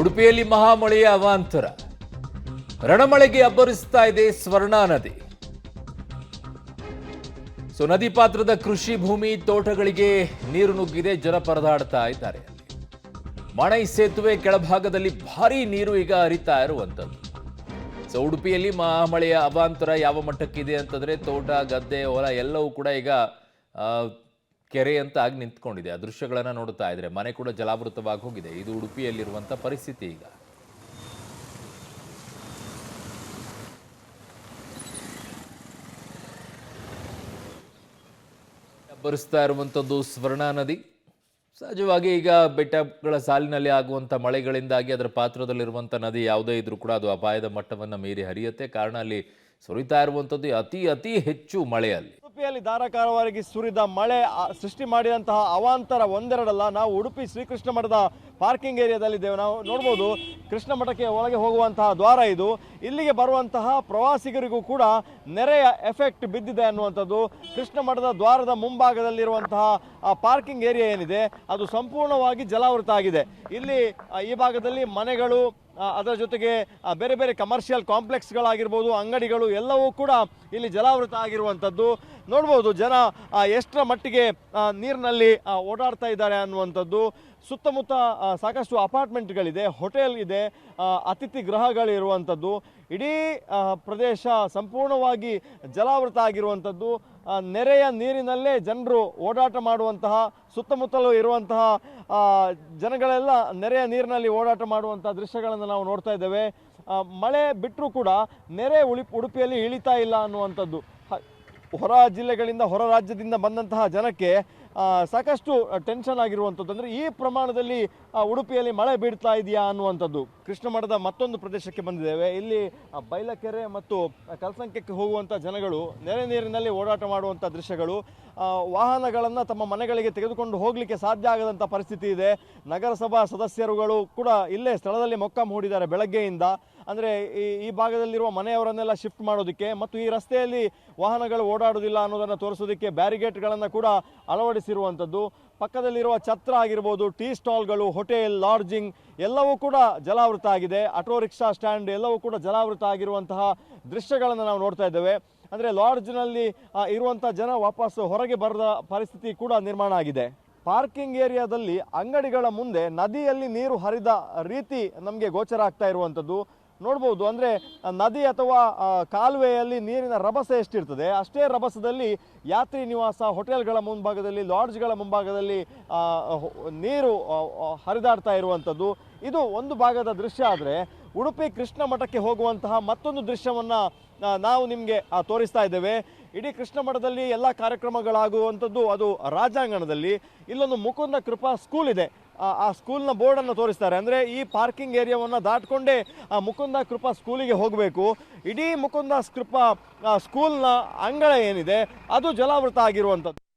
ಉಡುಪಿಯಲ್ಲಿ ಮಹಾಮಳೆಯ ಅವಾಂತರ. ರಣಮಳೆಗೆ ಅಬ್ಬರಿಸ್ತಾ ಇದೆ ಸ್ವರ್ಣಾ ನದಿ. ಸೊ, ನದಿ ಪಾತ್ರದ ಕೃಷಿ ಭೂಮಿ ತೋಟಗಳಿಗೆ ನೀರು ನುಗ್ಗಿದೆ, ಜನ ಪರದಾಡ್ತಾ ಇದ್ದಾರೆ ಮಣೈ ಸೇತುವೆ ಕೆಳಭಾಗದಲ್ಲಿ ಭಾರಿ ನೀರು ಈಗ ಹರಿತಾ ಇರುವಂಥದ್ದು. ಸೊ, ಉಡುಪಿಯಲ್ಲಿ ಮಹಾಮಳೆಯ ಅವಾಂತರ ಯಾವ ಮಟ್ಟಕ್ಕಿದೆ ಅಂತಂದ್ರೆ, ತೋಟ, ಗದ್ದೆ, ಹೊಲ ಎಲ್ಲವೂ ಕೂಡ ಈಗ ಕೆರೆ ಅಂತ ಆಗಿ ನಿಂತ್ಕೊಂಡಿದೆ. ಆ ದೃಶ್ಯಗಳನ್ನು ನೋಡುತ್ತಾ ಇದ್ರೆ ಮನೆ ಕೂಡ ಜಲಾವೃತವಾಗಿ ಹೋಗಿದೆ. ಇದು ಉಡುಪಿಯಲ್ಲಿರುವಂಥ ಪರಿಸ್ಥಿತಿ ಈಗ. ಬರಿಸ್ತಾ ಇರುವಂಥದ್ದು ಸ್ವರ್ಣ ನದಿ. ಸಹಜವಾಗಿ ಈಗ ಬೆಟ್ಟಗಳ ಸಾಲಿನಲ್ಲಿ ಆಗುವಂಥ ಮಳೆಗಳಿಂದಾಗಿ ಅದರ ಪಾತ್ರದಲ್ಲಿರುವಂಥ ನದಿ ಯಾವುದೇ ಇದ್ರೂ ಕೂಡ ಅದು ಅಪಾಯದ ಮಟ್ಟವನ್ನು ಮೀರಿ ಹರಿಯುತ್ತೆ. ಕಾರಣ ಅಲ್ಲಿ ಸುರಿತಾ ಇರುವಂಥದ್ದು ಅತಿ ಅತಿ ಹೆಚ್ಚು ಮಳೆ ಅಲ್ಲಿ. ಉಡುಪಿಯಲ್ಲಿ ಧಾರಾಕಾರವಾಗಿ ಸುರಿದ ಮಳೆ ಸೃಷ್ಟಿ ಮಾಡಿದಂತಹ ಅವಾಂತರ ಒಂದೆರಡಲ್ಲ, ನಾವು ಉಡುಪಿ ಶ್ರೀಕೃಷ್ಣ ಮಠದ ಪಾರ್ಕಿಂಗ್ ಏರಿಯಾದಲ್ಲಿದ್ದೇವೆ ನಾವು ನೋಡ್ಬೋದು ಕೃಷ್ಣ ಮಠಕ್ಕೆ ಒಳಗೆ ಹೋಗುವಂತಹ ದ್ವಾರ ಇದು. ಇಲ್ಲಿಗೆ ಬರುವಂತಹ ಪ್ರವಾಸಿಗರಿಗೂ ಕೂಡ ನೆರೆಯ ಎಫೆಕ್ಟ್ ಬಿದ್ದಿದೆ ಅನ್ನುವಂಥದ್ದು. ಕೃಷ್ಣ ಮಠದ ದ್ವಾರದ ಮುಂಭಾಗದಲ್ಲಿರುವಂತಹ, ಆ ಪಾರ್ಕಿಂಗ್ ಏರಿಯಾ ಏನಿದೆ, ಅದು ಸಂಪೂರ್ಣವಾಗಿ ಜಲಾವೃತ ಆಗಿದೆ. ಇಲ್ಲಿ ಈ ಭಾಗದಲ್ಲಿ ಮನೆಗಳು ಅದರ ಜೊತೆಗೆ ಬೇರೆ ಬೇರೆ ಕಮರ್ಷಿಯಲ್ ಕಾಂಪ್ಲೆಕ್ಸ್ಗಳಾಗಿರ್ಬೋದು ಅಂಗಡಿಗಳು ಎಲ್ಲವೂ ಕೂಡ ಇಲ್ಲಿ ಜಲಾವೃತ ಆಗಿರುವಂಥದ್ದು. ನೋಡ್ಬೋದು ಜನ ಎಷ್ಟರ ಮಟ್ಟಿಗೆ ನೀರಿನಲ್ಲಿ ಓಡಾಡ್ತಾ ಇದ್ದಾರೆ ಅನ್ನುವಂಥದ್ದು. ಸುತ್ತಮುತ್ತ ಸಾಕಷ್ಟು ಅಪಾರ್ಟ್ಮೆಂಟ್ಗಳಿದೆ, ಹೋಟೆಲ್ ಇದೆ ಅತಿಥಿ ಗೃಹಗಳಿರುವಂಥದ್ದು. ಇಡೀ ಪ್ರದೇಶ ಸಂಪೂರ್ಣವಾಗಿ ಜಲಾವೃತ ಆಗಿರುವಂಥದ್ದು. ನೆರೆಯ ನೀರಿನಲ್ಲೇ ಜನರು ಓಡಾಟ ಮಾಡುವಂತಹ, ಸುತ್ತಮುತ್ತಲೂ ಇರುವಂತಹ ಜನಗಳೆಲ್ಲ ನೆರೆಯ ನೀರಿನಲ್ಲಿ ಓಡಾಟ ಮಾಡುವಂಥ ದೃಶ್ಯಗಳನ್ನು ನಾವು ನೋಡ್ತಾ ಇದ್ದೇವೆ. ಮಳೆ ಬಿಟ್ಟರೂ ಕೂಡ ನೆರೆ ಉಳಿ, ಉಡುಪಿಯಲ್ಲಿ ಇಳಿತಾ ಇಲ್ಲ ಅನ್ನುವಂಥದ್ದು. ಹೊರ ಜಿಲ್ಲೆಗಳಿಂದ ಹೊರ ರಾಜ್ಯದಿಂದ ಬಂದಂತಹ ಜನಕ್ಕೆ ಸಾಕಷ್ಟು ಟೆನ್ಷನ್ ಆಗಿರುವಂಥದ್ದು ಅಂದರೆ ಈ ಪ್ರಮಾಣದಲ್ಲಿ ಉಡುಪಿಯಲ್ಲಿ ಮಳೆ ಬೀಳ್ತಾ ಇದೆಯಾ ಅನ್ನುವಂಥದ್ದು. ಕೃಷ್ಣ ಮಠದ ಮತ್ತೊಂದು ಪ್ರದೇಶಕ್ಕೆ ಬಂದಿದ್ದೇವೆ. ಇಲ್ಲಿ ಬೈಲಕೆರೆ ಮತ್ತು ಕಲ್ಸಂಕಕ್ಕೆ ಹೋಗುವಂಥ ಜನಗಳು, ನೆರೆ ನೀರಿನಲ್ಲಿ ಓಡಾಟ ಮಾಡುವಂಥ ದೃಶ್ಯಗಳು ವಾಹನಗಳನ್ನು ತಮ್ಮ ಮನೆಗಳಿಗೆ ತೆಗೆದುಕೊಂಡು ಹೋಗಲಿಕ್ಕೆ ಸಾಧ್ಯ ಆಗದಂಥ ಪರಿಸ್ಥಿತಿ ಇದೆ. ನಗರಸಭಾ ಸದಸ್ಯರುಗಳು ಕೂಡ ಇಲ್ಲೇ ಸ್ಥಳದಲ್ಲಿ ಮೊಕ್ಕಾಂ ಹೂಡಿದ್ದಾರೆ ಬೆಳಗ್ಗೆಯಿಂದ. ಅಂದರೆ, ಈ ಈ ಭಾಗದಲ್ಲಿರುವ ಮನೆಯವರನ್ನೆಲ್ಲ ಶಿಫ್ಟ್ ಮಾಡೋದಕ್ಕೆ ಮತ್ತು ಈ ರಸ್ತೆಯಲ್ಲಿ ವಾಹನಗಳು ಓಡಾಡೋದಿಲ್ಲ ಅನ್ನೋದನ್ನು ತೋರಿಸೋದಕ್ಕೆ ಬ್ಯಾರಿಗೇಟ್ಗಳನ್ನು ಕೂಡ ಅಳವಡಿಸಿರುವಂಥದ್ದು ಪಕ್ಕದಲ್ಲಿರುವ ಛತ್ರ ಆಗಿರ್ಬೋದು, ಟೀ ಸ್ಟಾಲ್ಗಳು, ಹೋಟೆಲ್, ಲಾಡ್ಜಿಂಗ್ ಎಲ್ಲವೂ ಕೂಡ ಜಲಾವೃತ ಆಗಿದೆ. ಆಟೋ ರಿಕ್ಷಾ ಸ್ಟ್ಯಾಂಡ್ ಎಲ್ಲವೂ ಕೂಡ ಜಲಾವೃತ ಆಗಿರುವಂತಹ ದೃಶ್ಯಗಳನ್ನು ನಾವು ನೋಡ್ತಾ ಇದ್ದೇವೆ. ಅಂದರೆ ಲಾಡ್ಜ್ನಲ್ಲಿ ಇರುವಂಥ ಜನ ವಾಪಸ್ ಹೊರಗೆ ಬರದ ಪರಿಸ್ಥಿತಿ ಕೂಡ ನಿರ್ಮಾಣ ಆಗಿದೆ. ಪಾರ್ಕಿಂಗ್ ಏರಿಯಾದಲ್ಲಿ ಅಂಗಡಿಗಳ ಮುಂದೆ ನದಿಯಲ್ಲಿ ನೀರು ಹರಿದ ರೀತಿ ನಮಗೆ ಗೋಚರ ಆಗ್ತಾ ಇರುವಂಥದ್ದು. ನೋಡ್ಬೋದು. ಅಂದರೆ, ನದಿ ಅಥವಾ ಕಾಲುವೆಯಲ್ಲಿ ನೀರಿನ ರಭಸ ಎಷ್ಟಿರ್ತದೆ, ಅಷ್ಟೇ ರಭಸದಲ್ಲಿ ಯಾತ್ರಿ ನಿವಾಸ, ಹೋಟೆಲ್ಗಳ ಮುಂಭಾಗದಲ್ಲಿ, ಲಾಡ್ಜ್ಗಳ ಮುಂಭಾಗದಲ್ಲಿ ನೀರು ಹರಿದಾಡ್ತಾ ಇರುವಂಥದ್ದು. ಇದು ಒಂದು ಭಾಗದ ದೃಶ್ಯ ಆದರೆ, ಉಡುಪಿ ಕೃಷ್ಣ ಮಠಕ್ಕೆ ಹೋಗುವಂತಹ ಮತ್ತೊಂದು ದೃಶ್ಯವನ್ನು ನಾವು ನಿಮಗೆ ತೋರಿಸ್ತಾ ಇದ್ದೇವೆ. ಇಡೀ ಕೃಷ್ಣ ಮಠದಲ್ಲಿ ಎಲ್ಲ ಕಾರ್ಯಕ್ರಮಗಳಾಗುವಂಥದ್ದು ಅದು ರಾಜಾಂಗಣದಲ್ಲಿ. ಇಲ್ಲೊಂದು ಮುಕುಂದ ಕೃಪಾ ಸ್ಕೂಲ್ ಇದೆ. ಆ- ಸ್ಕೂಲ್ನ ಬೋರ್ಡನ್ನು ತೋರಿಸ್ತಾರೆ. ಅಂದರೆ ಈ ಪಾರ್ಕಿಂಗ್ ಏರಿಯಾವನ್ನು ದಾಟಿಕೊಂಡೇ ಮುಕುಂದ ಕೃಪಾ ಸ್ಕೂಲಿಗೆ ಹೋಗಬೇಕು. ಇಡೀ ಮುಕುಂದ ಕೃಪಾ ಸ್ಕೂಲ್ನ ಅಂಗಳ ಏನಿದೆ, ಅದು ಜಲಾವೃತ ಆಗಿರುವಂಥದ್ದು.